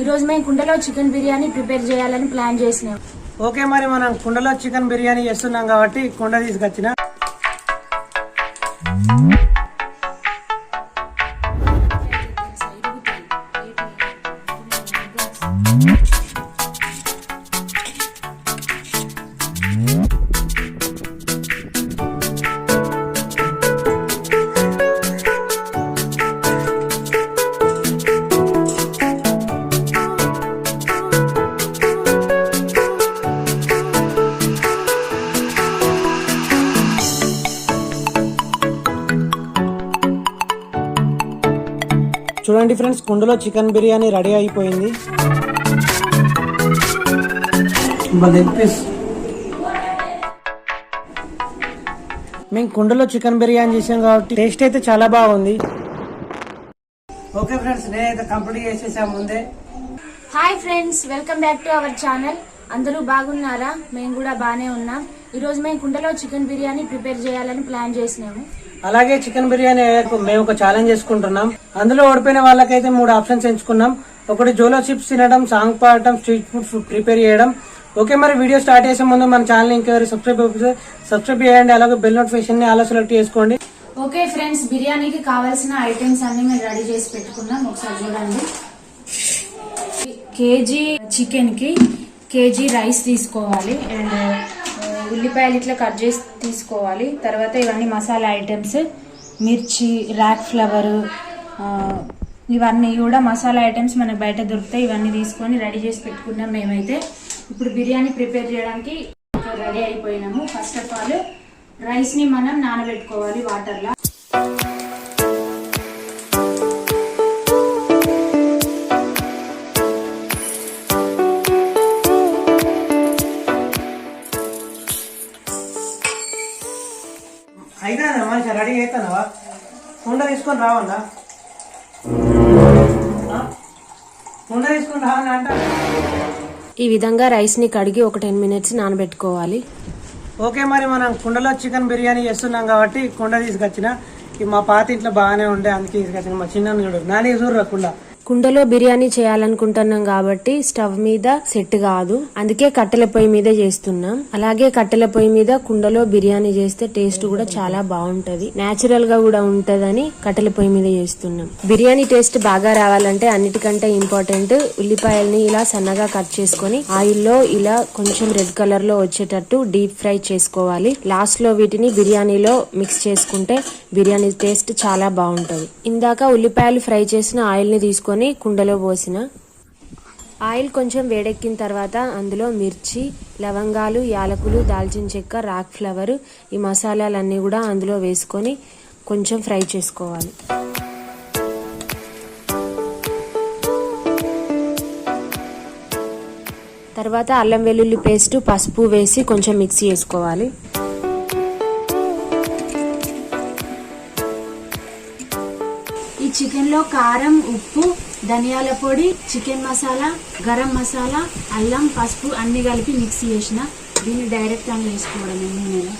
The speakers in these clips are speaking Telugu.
ఈరోజు మేము కుండలో చికెన్ బిర్యానీ ప్రిపేర్ చేయాలని ప్లాన్ చేసినాం. ఓకే మరి మనం కుండలో చికెన్ బిర్యానీ చేస్తున్నాం కాబట్టి కుండ తీసుకొచ్చిన. చూడండి ఫ్రెండ్స్ కుండలో చికెన్ బిర్యానీ రెడీ అయిపోయింది. మేము కుండలో చికెన్ బిర్యానీ చేసాం కాబట్టి టేస్ట్ అయితే చాలా బాగుంది. ఓకే ఫ్రెండ్స్ నేనైతే కంప్లీట్ చేసేసాం ముందే. Hi friends welcome back to our channel. అందరూ బాగున్నారా? మేము కూడా బాగానే ఉన్నాం. ఈరోజు మేము కుండలో చికెన్ బిర్యానీ ప్రిపేర్ చేయాలని ప్లాన్ చేసినాము. అలాగే చికెన్ బిర్యానీ మేము ఒక ఛాలెంజ్ చేసుకుంటున్నాం. అందులో ఓడిపోయిన వాళ్ళకైతే మూడు ఆప్షన్స్ ఎంచుకున్నాం. ఒకటి జోలో చిప్స్ తినడం సాంగ్ పాడటం స్ట్రీట్ ఫుడ్ ప్రిపేర్ చేయడం. ఓకే మరి వీడియో స్టార్ట్ చేసే ముందు మన ఛానల్ ఇంకెవరు సబ్స్క్రైబ్ సబ్స్క్రైబ్ చేయండి. అలాగే బెల్ నోటిఫికేషన్ని అలా సెలెక్ట్ చేసుకోండి. ఓకే ఫ్రెండ్స్ బిర్యానీకి కావాల్సిన ఐటమ్స్ అన్ని మేము రెడీ చేసి పెట్టుకున్నాం. ఒకసారి చూడండి. కేజీ చికెన్కి కేజీ రైస్ తీసుకోవాలి. అండ్ ఉల్లిపాయలు ఇట్లా కట్ చేసి తీసుకోవాలి. తర్వాత ఇవన్నీ మసాలా ఐటమ్స్ మిర్చి ర్యాక్ ఫ్లవర్ ఇవన్నీ కూడా మసాలా ఐటమ్స్ మనకు బయట దొరుకుతాయి. ఇవన్నీ తీసుకొని రెడీ చేసి పెట్టుకున్నాం మేమైతే. ఇప్పుడు బిర్యానీ ప్రిపేర్ చేయడానికి రెడీ అయిపోయినాము. ఫస్ట్ ఆఫ్ ఆల్ రైస్ని మనం నానబెట్టుకోవాలి వాటర్లో. అయితే మనిషి రెడీ అవుతానవా కుండ తీసుకొని రావన్నా? కుండ తీసుకొని రావన్నా అంట? ఈ విధంగా రైస్ని కడిగి ఒక టెన్ మినిట్స్ నానబెట్టుకోవాలి. ఓకే మరి మనం కుండలో చికెన్ బిర్యానీ చేస్తున్నాం కాబట్టి కుండ తీసుకొచ్చిన. మా పాత ఇంట్లో బాగానే ఉండే అందుకే తీసుకొచ్చిన మా చిన్న చూడు. నాని చూడరా కుండ? కుండలో బిర్యానీ చేయాలనుకుంటున్నాం కాబట్టి స్టవ్ మీద సెట్ కాదు. అందుకే కట్టెల పొయ్యి మీద చేస్తున్నాం. అలాగే కట్టెల పొయ్యి మీద కుండలో బిర్యానీ చేస్తే టేస్ట్ కూడా చాలా బాగుంటది. నేచురల్గా కూడా ఉంటదని కట్టెల పొయ్యి మీద చేస్తున్నాం. బిర్యానీ టేస్ట్ బాగా రావాలంటే అన్నిటికంటే ఇంపార్టెంట్ ఉల్లిపాయల్ని ఇలా సన్నగా కట్ చేసుకొని ఆయిల్లో ఇలా కొంచెం రెడ్ కలర్లో వచ్చేటట్టు డీప్ ఫ్రై చేసుకోవాలి. లాస్ట్లో వీటిని బిర్యానీలో మిక్స్ చేసుకుంటే బిర్యానీ టేస్ట్ చాలా బాగుంటది. ఇందాక ఉల్లిపాయలు ఫ్రై చేసిన ఆయిల్ని తీసుకొని కుండలో పోసిన ఆయిల్ కొంచెం వేడెక్కిన తర్వాత అందులో మిర్చి లవంగాలు యాలకులు దాల్చిన చెక్క రాక్ ఫ్లవర్ ఈ మసాలాలన్నీ కూడా అందులో వేసుకొని కొంచెం ఫ్రై చేసుకోవాలి. తర్వాత అల్లం వెల్లుల్లి పేస్ట్ పసుపు వేసి కొంచెం మిక్సీ చేసుకోవాలి. ఈ చికెన్లో కారం ఉప్పు ధనియాల పొడి చికెన్ మసాలా గరం మసాలా అల్లం పసుపు అన్ని కలిపి మిక్స్ చేసిన. దీన్ని డైరెక్ట్ అని వేసుకోవడం నేను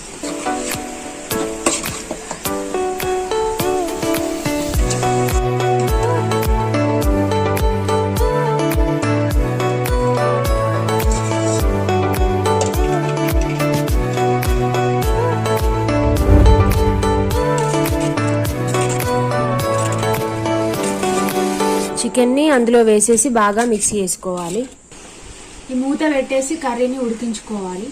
చికెన్ని అందులో వేసేసి బాగా మిక్స్ చేసుకోవాలి. ఈ మూత పెట్టేసి కర్రీని ఉడికించుకోవాలి.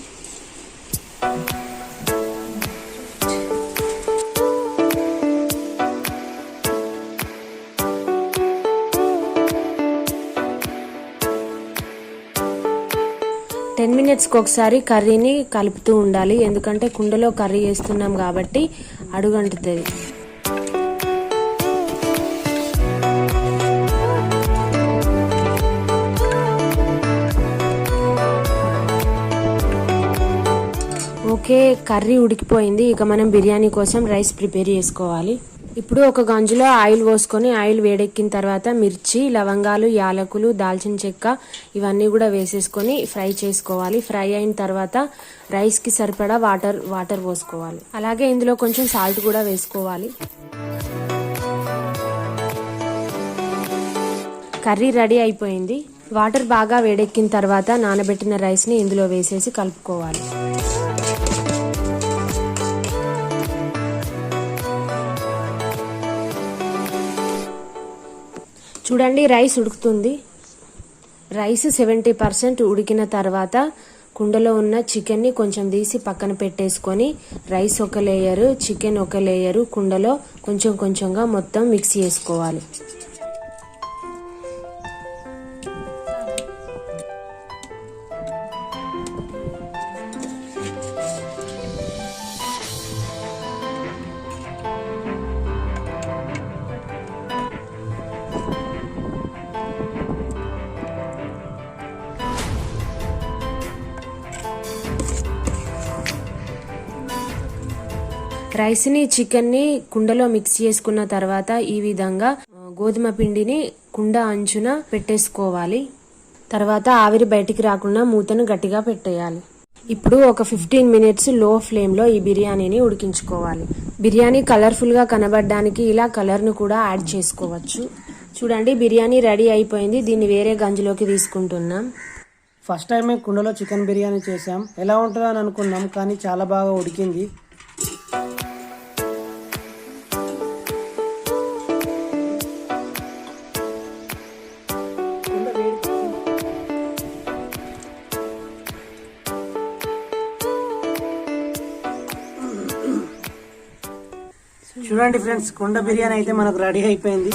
టెన్ మినిట్స్కి ఒకసారి కర్రీని కలుపుతూ ఉండాలి. ఎందుకంటే కుండలో కర్రీ వేస్తున్నాం కాబట్టి అడుగంటుతుంది. ఓకే కర్రీ ఉడికిపోయింది. ఇక మనం బిర్యానీ కోసం రైస్ ప్రిపేర్ చేసుకోవాలి. ఇప్పుడు ఒక గంజులో ఆయిల్ పోసుకొని ఆయిల్ వేడెక్కిన తర్వాత మిర్చి లవంగాలు యాలకులు దాల్చిన చెక్క ఇవన్నీ కూడా వేసేసుకొని ఫ్రై చేసుకోవాలి. ఫ్రై అయిన తర్వాత రైస్కి సరిపడా వాటర్ వాటర్ పోసుకోవాలి. అలాగే ఇందులో కొంచెం సాల్ట్ కూడా వేసుకోవాలి. కర్రీ రెడీ అయిపోయింది. వాటర్ బాగా వేడెక్కిన తర్వాత నానబెట్టిన రైస్ని ఇందులో వేసేసి కలుపుకోవాలి. చూడండి రైస్ ఉడుకుతుంది. రైస్ సెవెంటీ పర్సెంట్ ఉడికిన తర్వాత కుండలో ఉన్న చికెన్ని కొంచెం తీసి పక్కన పెట్టేసుకొని రైస్ ఒక లేయరు చికెన్ ఒక లేయరు కుండలో కొంచెం కొంచెంగా మొత్తం మిక్స్ చేసుకోవాలి. రైస్ని చికెన్ని కుండలో మిక్స్ చేసుకున్న తర్వాత ఈ విధంగా గోధుమ పిండిని కుండ అంచున పెట్టేసుకోవాలి. తర్వాత ఆవిరి బయటికి రాకుండా మూతను గట్టిగా పెట్టేయాలి. ఇప్పుడు ఒక ఫిఫ్టీన్ మినిట్స్లో ఫ్లేమ్లో ఈ బిర్యానీని ఉడికించుకోవాలి. బిర్యానీ కలర్ఫుల్గా కనబడడానికి ఇలా కలర్ను కూడా యాడ్ చేసుకోవచ్చు. చూడండి బిర్యానీ రెడీ అయిపోయింది. దీన్ని వేరే గంజిలోకి తీసుకుంటున్నాం. ఫస్ట్ టైం మేము కుండలో చికెన్ బిర్యానీ చేసాం ఎలా ఉంటుందని అనుకున్నాం కానీ చాలా బాగా ఉడికింది. చూడండి ఫ్రెండ్స్ కుండ బిర్యానీ అయితే మనకు రెడీ అయిపోయింది.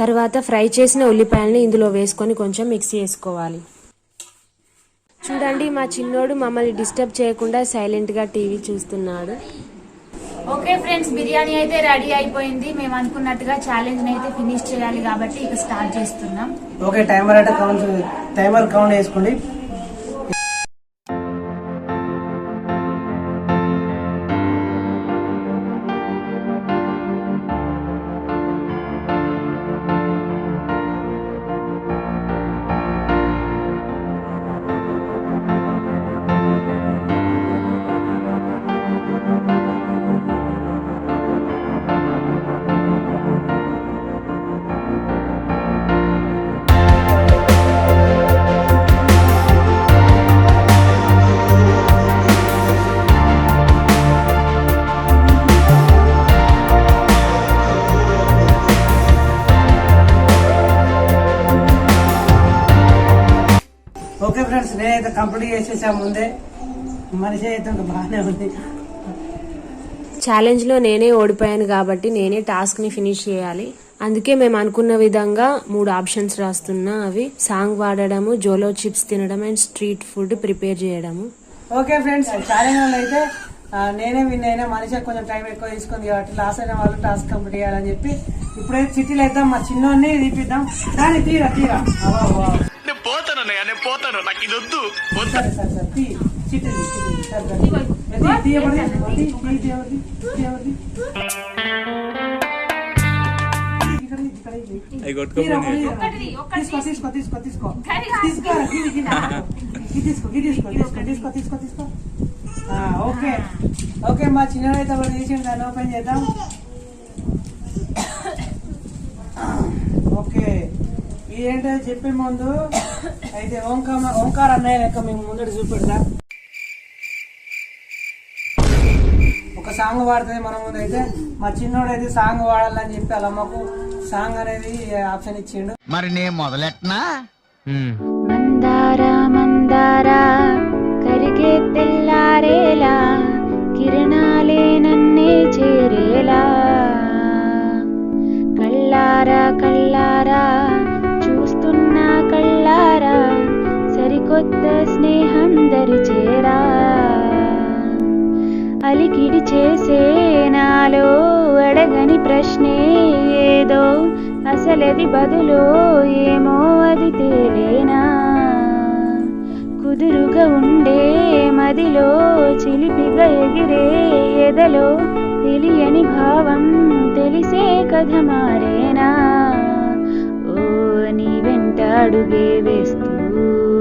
తర్వాత ఫ్రై చేసిన ఉల్లిపాయలని ఇందులో వేసుకొని కొంచెం మిక్స్ చేసుకోవాలి. చూడండి మా చిన్నోడు మమ్మల్ని డిస్టర్బ్ చేయకుండా సైలెంట్గా టీవీ చూస్తున్నాడు. ఓకే ఫ్రెండ్స్ బిర్యానీ అయితే రెడీ అయిపోయింది. మేము అనుకున్నట్టుగా ఛాలెంజ్ అయితే ఫినిష్ చేయాలి కాబట్టి ఇక స్టార్ట్ చేస్తున్నాం. ఓకే టైమర్ అయితే కౌంట్ టైమర్ కౌంట్ వేసుకోండి కంప్లీట్ చేసేసా ముందే మనిషి అయితే బాగానే ఉంది. ఛాలెంజ్లో నేనే ఓడిపోయాను కాబట్టి నేనే టాస్క్ని ఫినిష్ చేయాలి. అందుకే మేము అనుకున్న విధంగా మూడు ఆప్షన్స్ రాస్తున్నా. అవి సాంగ్ పాడడము జోలో చిప్స్ తినడం అండ్ స్ట్రీట్ ఫుడ్ ప్రిపేర్ చేయడము. ఓకే ఫ్రెండ్స్ ఛాలెంజ్ అయితే నేనే విన్ అయినా మనిషి కొంచెం టైం ఎక్కువ తీసుకుంది కాబట్టి లాస్ అయిన వాళ్ళు టాస్క్ కంప్లీట్ చేయాలని చెప్పి ఇప్పుడైతే చిట్టీలు వేద్దాం మా చిన్నోన్ని తీపిద్దాం కానీ తీరా తీరా. పోతాను అన్నయ్య నేను పోతాను. నాకు ఇది వద్దు. వద్దు తీసుకో ఆ, ఓకే. ఓకే మా చిన్నదైతే ఒకటి తీసిండు దాన్ని ఓపెన్ చేద్దాం. ఓకే. ఇదేంటో చెప్పే ముందు అయితే ఓంకార ఓంకార్ అన్నయ్య లెక్క మేము ముందట చూపెడతా. ఒక సాంగ్ పాడుతుంది మన ముందు అయితే మా చిన్నోడు అయితే సాంగ్ పాడాలని చెప్పి అలా మాకు సాంగ్ అనేది ఆప్షన్ ఇచ్చిండు. మరి నేను మొదలెట్టనా మందార మందార కరిగే తెల్లారేలా కిరణాలే చేరా. అలికిడి చేసే నాలో అడగని ప్రశ్నే ఏదో అసలది బదులో ఏమో అది తేలేనా. కుదురుగా ఉండే మదిలో చిలిపిగా ఎగిరే ఎదలో తెలియని భావం తెలిసే కథ మారేనా. ఓ నీ వెంట అడుగే వేస్తూ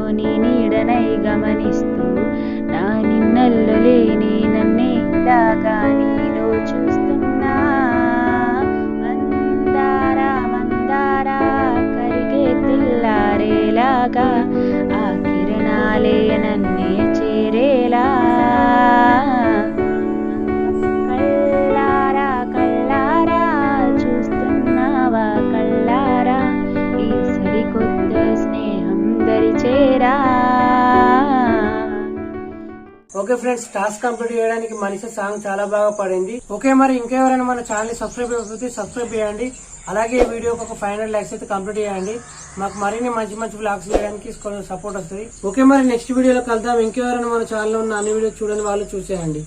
నీడనై గమనిస్తూ నా నిన్నల్లో లేని ఓకే ఫ్రెండ్స్ టాస్క్ కంప్లీట్ చేయడానికి మనిషి సాంగ్ చాలా బాగా పడింది. ఓకే మరి ఇంకెవరైనా మన ఛానల్ సబ్స్క్రైబ్ అయిపోతే సబ్స్క్రైబ్ చేయండి. అలాగే వీడియోకి ఒక ఫైవ్ హండ్రెడ్ లైక్స్ అయితే కంప్లీట్ చేయండి. మాకు మరిన్ని మంచి మంచి బ్లాగ్స్ చేయడానికి కొంచెం సపోర్ట్ వస్తుంది. ఓకే మరి నెక్స్ట్ వీడియోలో కలుద్దాం. ఇంకెవరైనా మన ఛానల్లో ఉన్న అన్ని వీడియోస్ చూడని వాళ్ళు చూసేయండి.